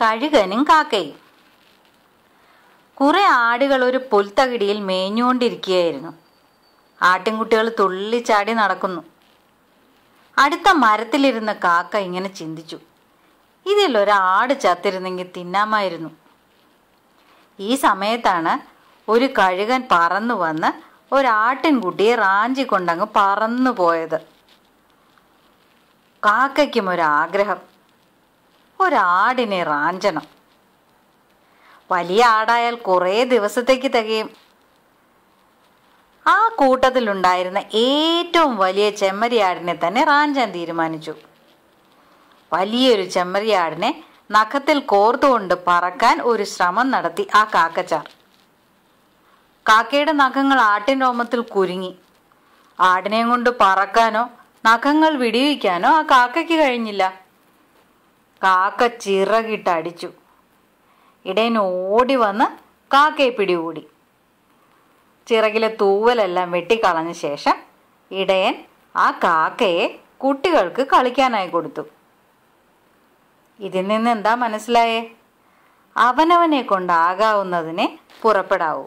കഴുകനും കാക്കയും കുറെ ആടുകൾ ഒരു പുൽത്തകിടിയിൽ മേഞ്ഞുകൊണ്ടിരിക്കുകയായിരുന്നു. ആട്ടിൻകുട്ടികൾ തുള്ളിച്ചാടി നടക്കുന്നു. അടുത്ത മരത്തിലിരുന്ന കാക്ക ഇങ്ങനെ ചിന്തിച്ചു. ഇതിൽ ഒരാട് ചത്തിരുന്നെങ്കിൽ തിന്നാമായിരുന്നു. ഈ സമയത്താണ് ഒരു കഴുകൻ പറന്നു വന്ന് ഒരാട്ടിൻകുട്ടിയെ റാഞ്ചി കൊണ്ടങ്ങ് പറന്നു പോയത്. കാക്കയ്ക്കും ഒരാഗ്രഹം. ഒരാടിനെ റാഞ്ചണം. വലിയ ആടായാൽ കുറേ ദിവസത്തേക്ക് തികയും. ആ കൂട്ടത്തിലുണ്ടായിരുന്ന ഏറ്റവും വലിയ ചെമ്മരിയാടിനെ തന്നെ റാഞ്ചാൻ തീരുമാനിച്ചു. വലിയൊരു ചെമ്മരിയാടിനെ നഖത്തിൽ കോർത്തുകൊണ്ട് പറക്കാൻ ഒരു ശ്രമം നടത്തി ആ കാക്കച്ചാർ കാക്കയുടെ നഖങ്ങൾ ആട്ടിൻ രോമത്തിൽ കുരുങ്ങി. ആടിനെയും കൊണ്ട് പറക്കാനോ നഖങ്ങൾ വിടിവിക്കാനോ ആ കാക്കയ്ക്ക് കഴിഞ്ഞില്ല. കാക്ക ചിറകിട്ടടിച്ചു ഇടയൻ ഓടി വന്ന് കാക്കയെ പിടികൂടി. ചിറകിലെ തൂവലെല്ലാം വെട്ടിക്കളഞ്ഞ ശേഷം ഇടയൻ ആ കാക്കയെ കുട്ടികൾക്ക് കളിക്കാനായി കൊടുത്തു. ഇതിൽ നിന്ന് എന്താ മനസ്സിലായേ? അവനവനെ കൊണ്ടാകാവുന്നതിനെ പുറപ്പെടാവൂ.